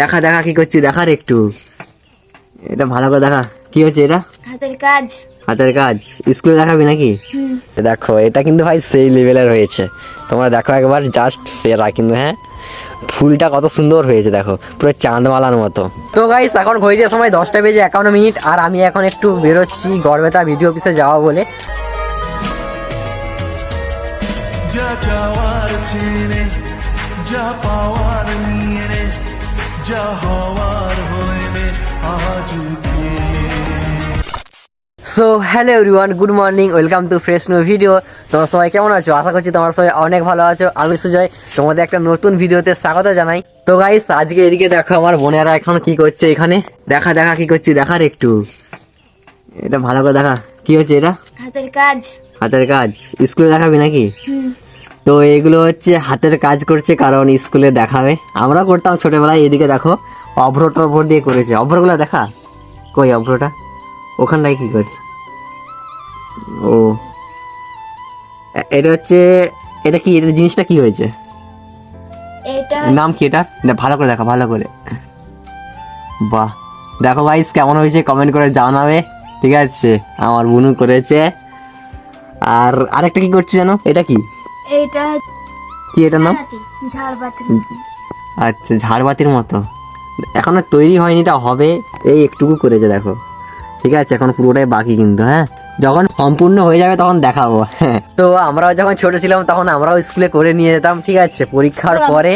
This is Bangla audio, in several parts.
দেখা দেখা কি করছি দেখার একটু। এটা ভালো করে দেখা। কি হচ্ছে এটা? হাতের কাজ। হাতের কাজ। স্কুলে দেখাবি নাকি? দেখো এটা কিন্তু ভাই সেই লেভেলের হয়েছে। তোমরা দেখো একবার জাস্ট সেরা কিন্তু হ্যাঁ? ফুলটা কত সুন্দর হয়েছে দেখো। পুরো চাঁদমালার মতো। তো গাইস এখন ঘড়িটার সময় দশটা বেজে একান্ন মিনিট আর আমি এখন একটু বেরোচ্ছি গড়বেতা ভিডিও অফিসে যাওয়া বলে। যা চাওয়ার চেনে যা পাওয়ার নিয়ে যা হওয়ার আজ so hello everyone good morning welcome to fresh new video তোমরা সবাই কেমন আছো? আশা করছি তোমার সবাই অনেক ভালো আছো। আমি সুজয় তোমাদের একটা নতুন ভিডিওতে স্বাগত জানাই। তো গাইস আজকে এদিকে দেখো আমার বোনেরা এখন কি করছে এখানে। দেখা দেখা কি করছি দেখার একটু। এটা ভালো করে দেখা। কি হচ্ছে এটা? হাতের কাজ। হাতের কাজ। স্কুলে দেখাবি নাকি? হুম। তো এগুলো হচ্ছে হাতের কাজ করছে কারণ স্কুলে দেখাবে। আমরা করতাম ছোটবেলায় এদিকে দেখো অভ্র টভ্র দিয়ে করেছে। অভ্রগুলো দেখা? কই অভ্রটা? ওখানটায় কি করছে? ও। এটা হচ্ছে এটা কি এটা জিনিসটা কি হয়েছে? এটা নাম কি এটা? না, ভালো করে দেখা ভালো করে। বাহ। দেখো ভাইস কেমন হয়েছে? কমেন্ট করে জানাবে। ঠিক আছে আমার বুনু করেছে। আর আরেকটা কি করছে জানো? এটা কি? এইটা কি এটার নাম? ঝাড়বাতি আচ্ছা ঝাড়বাতির মতো। এখনও তৈরি হয়নি এটা হবে এই একটুকু করেছে দেখো। ঠিক আছে এখন পুরোটাই বাকি কিন্তু হ্যাঁ? যখন সম্পূর্ণ হয়ে যাবে তখন দেখাবো হ্যাঁ। তো আমরাও যখন ছোট ছিলাম তখন আমরাও স্কুলে করে নিয়ে যেতাম ঠিক আছে? পরীক্ষার পরে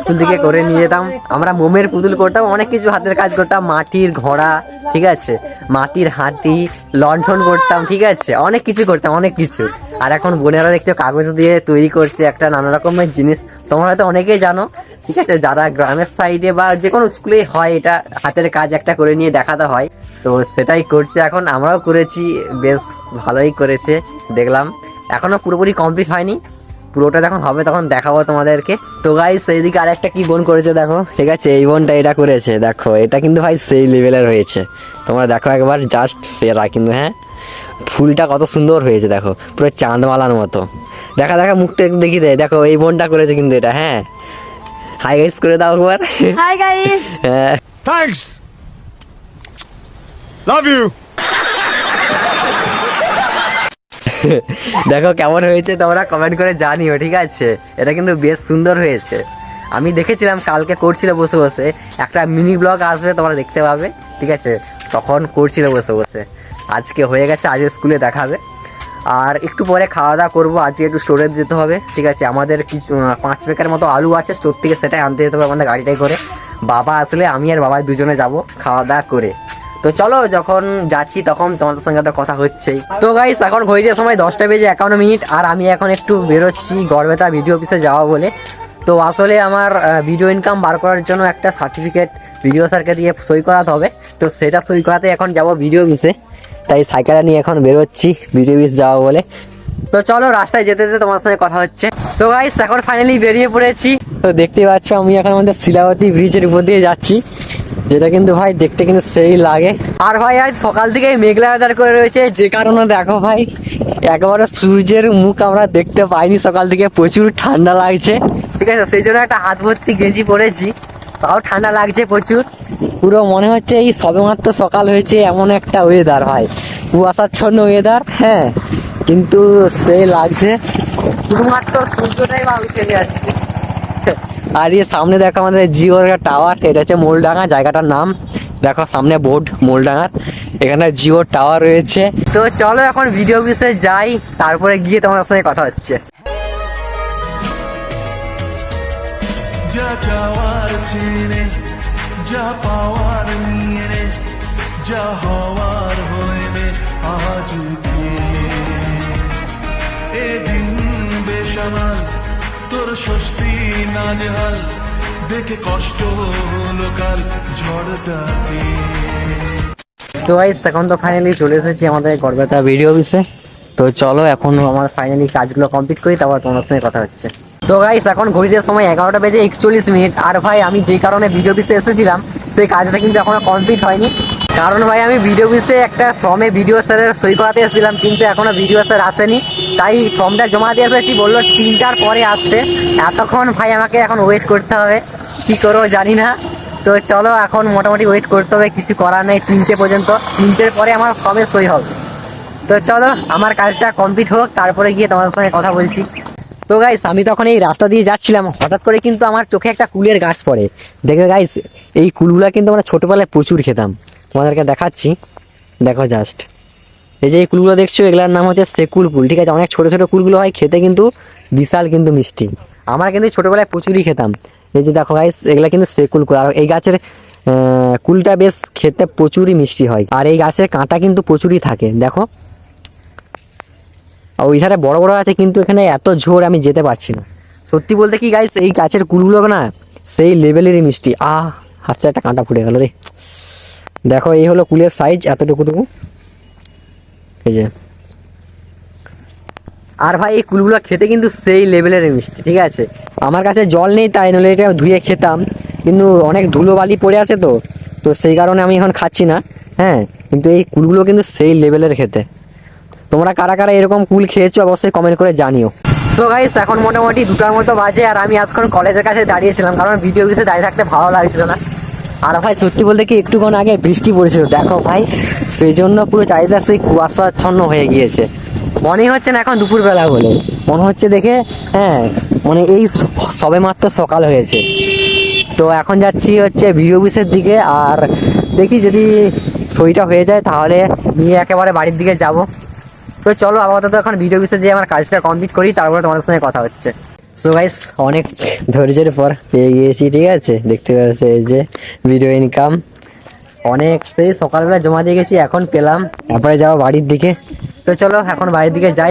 স্কুল থেকে করে নিয়ে যেতাম। আমরা মোমের পুতুল করতাম অনেক কিছু হাতের কাজ করতাম মাটির ঘোড়া ঠিক আছে? মাটির হাঁটি লণ্ঠন করতাম ঠিক আছে? অনেক কিছু করতাম অনেক কিছু। আর এখন বোনেরা দেখছ কাগজ দিয়ে তৈরি করছে একটা নানা রকমের জিনিস। তোমরা হয়তো অনেকেই জানো, ঠিক আছে? যারা গ্রামের সাইডে বা যে কোনো স্কুলে হয়, এটা হাতের কাজ একটা করে নিয়ে দেখাতে হয়। তো সেটাই করছে এখন, আমরাও করেছি, বেশ ভালোই করেছে, দেখলাম। এখনও পুরোপুরি কমপ্লিট হয়নি, পুরোটা যখন হবে তখন দেখাবো তোমাদেরকে। তো গাই সেইদিকে আরেকটা কি বোন করেছে দেখো, ঠিক আছে? এই বোনটা এটা করেছে, দেখো, এটা কিন্তু ভাই সেই লেভেলের হয়েছে। তোমরা দেখো একবার জাস্ট সেরা কিন্তু হ্যাঁ? ফুলটা কত সুন্দর হয়েছে দেখো। পুরো চাঁদমালার মতো। দেখা দেখা মুখটা একটু দেখি দে। দেখো এই বোনটা করেছে কিন্তু এটা হ্যাঁ? হাই গাইস করে দাও একবার। হাই গাইস হ্যাঁ। Thanks. Love you. দেখো কেমন হয়েছে তোমরা কমেন্ট করে জানিও ঠিক আছে? এটা কিন্তু বেশ সুন্দর হয়েছে। আমি দেখেছিলাম কালকে করছিল বসে বসে। একটা মিনি ব্লগ আসবে তোমরা দেখতে পাবে ঠিক আছে? তখন করছিল বসে বসে। আজকে হয়ে গেছে আজ স্কুলে দেখাবে আর একটু পরে খাওয়া দাওয়া করব, আজকে একটু স্টোরে যেতে হবে, ঠিক আছে? আমাদের কিছু পাঁচ প্যাকের মতো আলু আছে, স্টোর থেকে সেটাই আনতে যেতে হবে আমাদের গাড়িটাই করে। বাবা আসলে আমি আর বাবা দুজনে যাব খাওয়া দাওয়া করে। তো চলো, যখন যাচ্ছি তখন তোমাদের সঙ্গে তো কথা হচ্ছেই। তো গাইস এখন ঘড়িটার সময় দশটা বেজে একান্ন মিনিট, আর আমি এখন একটু বেরোচ্ছি গড়বেতা ভিডিও অফিসে যাওয়া বলে। তো আসলে আমার ভিডিও ইনকাম বার করার জন্য একটা সার্টিফিকেট ভিডিও স্যারকে দিয়ে সই করাতে হবে। তো সেটা সই করাতে এখন যাব ভিডিও অফিসে তাই সাইকেলটা নিয়ে এখন বেরোচ্ছি ভিডিও অফিস যাওয়া বলে। তো চলো, রাস্তায় যেতে যেতে তোমার সঙ্গে কথা হচ্ছে। তো গাইস এখন ফাইনালি বেরিয়ে পড়েছি। তো দেখতেই পাচ্ছ, আমি এখন আমাদের শিলাবতী ব্রিজের উপর দিয়ে যাচ্ছি। যেটা কিন্তু ভাই দেখতে কিন্তু সেই লাগে। আর ভাই, আজ সকাল থেকে মেঘলা ওয়েদার করে রয়েছে। যে কারণে দেখো ভাই একেবারে সূর্যের মুখ আমরা দেখতে পাইনি। সকাল থেকে প্রচুর ঠান্ডা লাগছে। ঠিক আছে, সেই জন্য একটা হাত ভর্তি গেঞ্জি পরেছি। তাও ঠান্ডা লাগছে প্রচুর। পুরো মনে হচ্ছে এই সবেমাত্র সকাল হয়েছে, এমন একটা ওয়েদার ভাই। কুয়াশাচ্ছন্ন ওয়েদার হ্যাঁ। কিন্তু সে লাগছে। শুধুমাত্র সূর্যটাই বা উঠে যাচ্ছে আর এই সামনে দেখো আমাদের জিওর টাওয়ার এটা হচ্ছে মোলডাঙ্গা, জায়গাটার নাম। দেখো সামনে বোর্ড, মোলডাঙ্গার। এখানে জিও টাওয়ার রয়েছে। তো চলো এখন ভিডিও অফিসে যাই, তারপরে গিয়ে তোমার সঙ্গে কথা হচ্ছে। যা যা পাওয়ার নিয়ে যা হওয়ার আজ তোর স্বস্তি দেখে কষ্ট হলো কাল ঝড়টাকে তো গাইস এখন তো ফাইনালি চলে এসেছি আমাদের গড়বেতা ভিডিও অফিসে তো চলো, এখন আমার ফাইনালি কাজগুলো কমপ্লিট করি, তারপর তোমার সঙ্গে কথা হচ্ছে। তো গাইস এখন ঘড়িটার সময় এগারোটা বেজে একচল্লিশ মিনিট। আর ভাই, আমি যেই কারণে ভিডিও অফিসে এসেছিলাম, সেই কাজটা কিন্তু এখনও কমপ্লিট হয়নি। কারণ ভাই, আমি ভিডিও অফিসে একটা ফর্মে ভিডিও স্যারের সই করাতে এসেছিলাম, কিন্তু এখনও ভিডিও স্যার আসেনি। তাই ফর্মটা জমা দিয়ে এসেছি, বলল তিনটার পরে আসছে এতক্ষণ ভাই, আমাকে এখন ওয়েট করতে হবে। কি করব জানি না। তো চলো, এখন মোটামুটি ওয়েট করতে হবে, কিছু করার নেই তিনটে পর্যন্ত। তিনটের পরে আমার কবে সই হবে। তো চলো, আমার কাজটা কমপ্লিট হোক, তারপরে গিয়ে তোমাদের সঙ্গে কথা বলছি। তো গাইস আমি তখন এই রাস্তা দিয়ে যাচ্ছিলাম, হঠাৎ করে কিন্তু আমার চোখে একটা কুলের গাছ পড়ে। দেখবে গাইস এই কুলগুলা কিন্তু আমরা ছোটোবেলায় প্রচুর খেতাম। তোমাদেরকে দেখাচ্ছি। দেখো জাস্ট এই যে এই কুলগুলো দেখছ, এগুলোর নাম হচ্ছে সেকুল কুল, ঠিক আছে? অনেক ছোটো ছোটো কুলগুলো হয়, খেতে কিন্তু বিশাল কিন্তু মিষ্টি। আমরা কিন্তু ছোটোবেলায় প্রচুরই খেতাম। এই যে দেখো গাইস এগুলা কিন্তু সেকুল কুল। আর এই গাছের কুলটা বেশ খেতে প্রচুরই মিষ্টি হয়। আর এই গাছের কাঁটা কিন্তু প্রচুরই থাকে। দেখো। আর ওই ধারে বড় বড় আছে কিন্তু এখানে এত ঝোর আমি যেতে পারছি না। সত্যি বলতে কি গাইস এই গাছের কুলগুলো না সেই লেভেলেরই মিষ্টি। আহ হাতটা একটা কাঁটা ফুটে গেল রে। দেখো, এই হলো কুলের সাইজ এতটুকুটুকু। এই যে। আর ভাই, এই কুলগুলো খেতে কিন্তু সেই লেভেলের মিষ্টি, ঠিক আছে? আমার কাছে জল নেই, তাই নইলে এটা ধুয়ে খেতাম। কিন্তু অনেক ধুলো বালি পড়ে আছে তো। তো সেই কারণে আমি এখন খাচ্ছি না। হ্যাঁ কিন্তু এই কুলগুলো কিন্তু সেই লেভেলের খেতে। তোমরা কারা কারা এরকম কুল খেয়েছো অবশ্যই কমেন্ট করে জানিও। সো গাইস এখন মোটামুটি দুটার মতো বাজে আর আমি এতক্ষণ কলেজের কাছে দাঁড়িয়েছিলাম, কারণ ভিডিও ভিডিও দাঁড়িয়ে থাকতে ভালো লাগছিল না। আর ভাই, সত্যি বলতে কি, একটুক্ষণ আগে বৃষ্টি পড়েছিল। দেখো ভাই সেই জন্য পুরো চারিদিক সেই কুয়াশাচ্ছন্ন হয়ে গিয়েছে। মনে হচ্ছে না এখন দুপুরবেলা বলে। মনে হচ্ছে দেখে হ্যাঁ মানে এই সবে মাত্র সকাল হয়েছে। তো এখন যাচ্ছি হচ্ছে ভিডিও অফিসের দিকে। আর দেখি যদি সইটা হয়ে যায়, তাহলে নিয়ে একেবারে বাড়ির দিকে যাব। তো চলো আপাতত এখন ভিডিও বিষয়ে যে আমার কাজটা কমপ্লিট করি, তারপরে তোমাদের সঙ্গে কথা হচ্ছে। সো গাইস অনেক ধৈর্যের পর পেয়ে গিয়েছি, ঠিক আছে? দেখতে পাচ্ছি এই যে ভিডিও ইনকাম অনেক সেই সকালবেলা জমা দিয়ে গেছি, এখন পেলাম। তারপরে যাব বাড়ির দিকে। তো চলো, এখন বাড়ির দিকে যাই।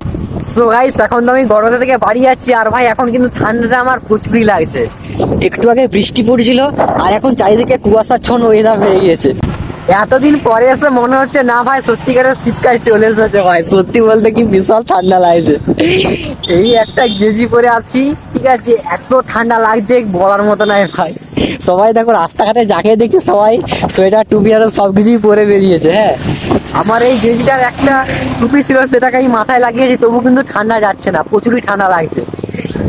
সো গাইস এখন তো আমি গরমে থেকে বাড়ি যাচ্ছি, আর ভাই, এখন কিন্তু ঠান্ডাটা আমার প্রচুরই লাগছে। একটু আগে বৃষ্টি পড়ছিল, আর এখন চারিদিকে কুয়াশাচ্ছন্ন ওয়েদার হয়ে গিয়েছে। এতদিন পরে এসে মনে হচ্ছে, না ভাই, সত্যিকারের শীতকাল চলে এসেছে ভাই। সত্যি বলতে কি বিশাল ঠান্ডা লাগছে। এই একটা গেঞ্জি পরে আছি, ঠিক আছে, এত ঠান্ডা লাগছে, বলার মতো নয় ভাই। সবাই দেখো, রাস্তাঘাটে যাকে দেখছি সবাই সোয়েটার, টুপি আর সব কিছুই পরে বেরিয়েছে হ্যাঁ। আমার এই গেঞ্জিটার একটা টুপি ছিল, সেটাকে আমি মাথায় লাগিয়েছি, তবু কিন্তু ঠান্ডা যাচ্ছে না, প্রচুরই ঠান্ডা লাগছে।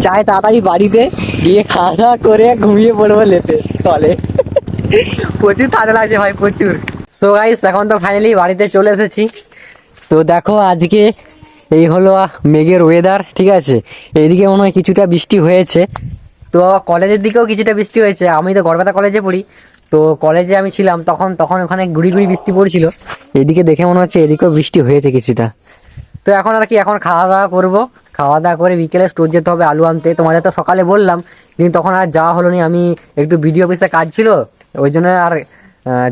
চাই তাড়াতাড়ি বাড়িতে গিয়ে খাওয়া দাওয়া করে ঘুমিয়ে পড়ব লেপে, তলে। প্রচুর ঠান্ডা লাগছে ভাই, প্রচুর। সো গাইস এখন তো ফাইনালি বাড়িতে চলে এসেছি। তো দেখো, আজকে এই হলো মেঘের ওয়েদার ঠিক আছে? এইদিকে মনে হয় কিছুটা বৃষ্টি হয়েছে। তো কলেজের দিকেও কিছুটা বৃষ্টি হয়েছে। আমি তো গড়বেতা কলেজে পড়ি। তো কলেজে আমি ছিলাম, তখন তখন ওখানে গুড়ি গুড়ি বৃষ্টি পড়ছিল। এদিকে দেখে মনে হচ্ছে এদিকেও বৃষ্টি হয়েছে কিছুটা। তো এখন আর কি, এখন খাওয়া দাওয়া করব। খাওয়া দাওয়া করে বিকেলে স্টোর যেতে হবে, আলু আনতে। তোমাদের তো সকালে বললাম, কিন্তু তখন আর যাওয়া হলো নি। আমি একটু বিডিও অফিসে কাজ ছিল। ওই জন্য আর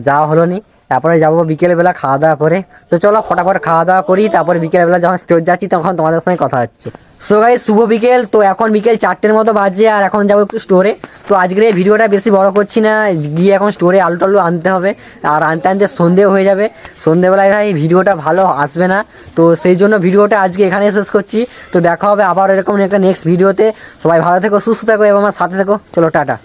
যাওয়া হলো নি তারপরে যাব বিকেল বেলা খাওয়া দাওয়া করে। তো চলো ফটাফট খাওয়া দাওয়া করি, তারপরে বিকেল বেলা যখন স্টোর যাচ্ছি তখন তোমাদের সঙ্গে কথা হচ্ছে। সো গাই শুভ বিকেল। তো এখন বিকেল চারটের মতো বাজে, আর এখন যাব একটু স্টোরে তো আজকের এই ভিডিওটা বেশি বড় করছি না, গিয়ে এখন স্টোরে আলু টালু আনতে হবে। আর আনতে আনতে সন্ধে হয়ে যাবে। সন্ধেবেলায় ভাই ভিডিওটা ভালো আসবে না। তো সেই জন্য ভিডিওটা আজকে এখানে শেষ করছি। তো দেখা হবে আবার এরকম একটা নেক্সট ভিডিওতে সবাই ভালো থেকো, সুস্থ থাকো এবং আমার সাথে থেকো। চলো, টাটা।